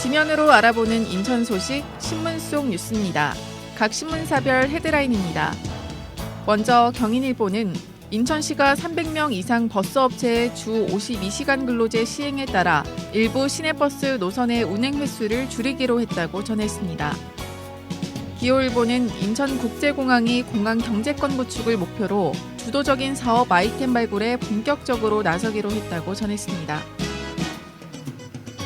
지면으로 알아보는 인천 소식 신문 속 뉴스입니다. 각 신문사별 헤드라인입니다. 먼저 경인일보는 인천시가 300명 이상 버스업체의 주 52시간 근로제 시행에 따라 일부 시내버스 노선의 운행 횟수를 줄이기로 했다고 전했습니다. 기호일보는 인천국제공항이 공항 경제권 구축을 목표로 주도적인 사업 아이템 발굴에 본격적으로 나서기로 했다고 전했습니다.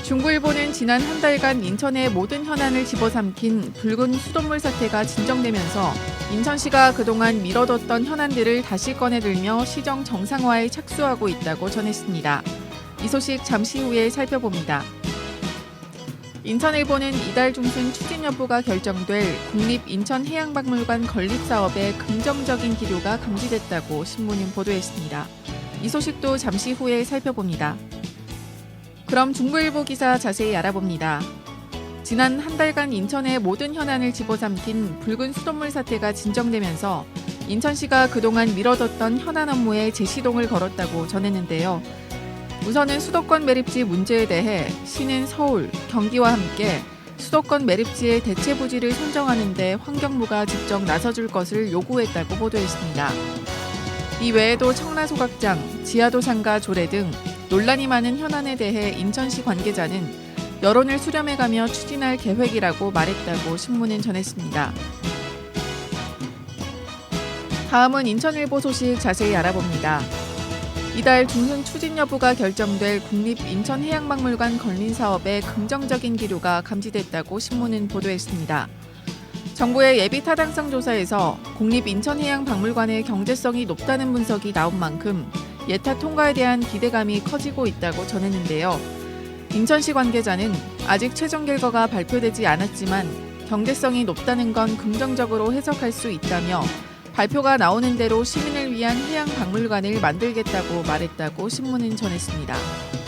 중부일보는 지난 한 달간 인천의 모든 현안을 집어삼킨 붉은 수돗물 사태가 진정되면서 인천시가 그동안 미뤄뒀던 현안들을 다시 꺼내들며 시정 정상화에 착수하고 있다고 전했습니다. 이 소식 잠시 후에 살펴봅니다. 인천일보는 이달 중순 추진 여부가 결정될 국립인천해양박물관 건립 사업에 긍정적인 기류가 감지됐다고 신문은 보도했습니다. 이 소식도 잠시 후에 살펴봅니다. 그럼 중부일보 기사 자세히 알아봅니다. 지난 한 달간 인천의 모든 현안을 집어삼킨 붉은 수돗물 사태가 진정되면서 인천시가 그동안 미뤄뒀던 현안 업무에 재시동을 걸었다고 전했는데요. 우선은 수도권 매립지 문제에 대해 시는 서울, 경기와 함께 수도권 매립지의 대체 부지를 선정하는 데 환경부가 직접 나서줄 것을 요구했다고 보도했습니다. 이 외에도 청라소각장, 지하도상가 조례 등 논란이 많은 현안에 대해 인천시 관계자는 여론을 수렴해가며 추진할 계획이라고 말했다고 신문은 전했습니다. 다음은 인천일보 소식 자세히 알아봅니다. 이달 중순 추진 여부가 결정될 국립인천해양박물관 건립 사업에 긍정적인 기류가 감지됐다고 신문은 보도했습니다. 정부의 예비 타당성 조사에서 국립인천해양박물관의 경제성이 높다는 분석이 나온 만큼 예타 통과에 대한 기대감이 커지고 있다고 전했는데요. 인천시 관계자는 아직 최종 결과가 발표되지 않았지만 경제성이 높다는 건 긍정적으로 해석할 수 있다며 발표가 나오는 대로 시민을 위한 해양 박물관을 만들겠다고 말했다고 신문은 전했습니다.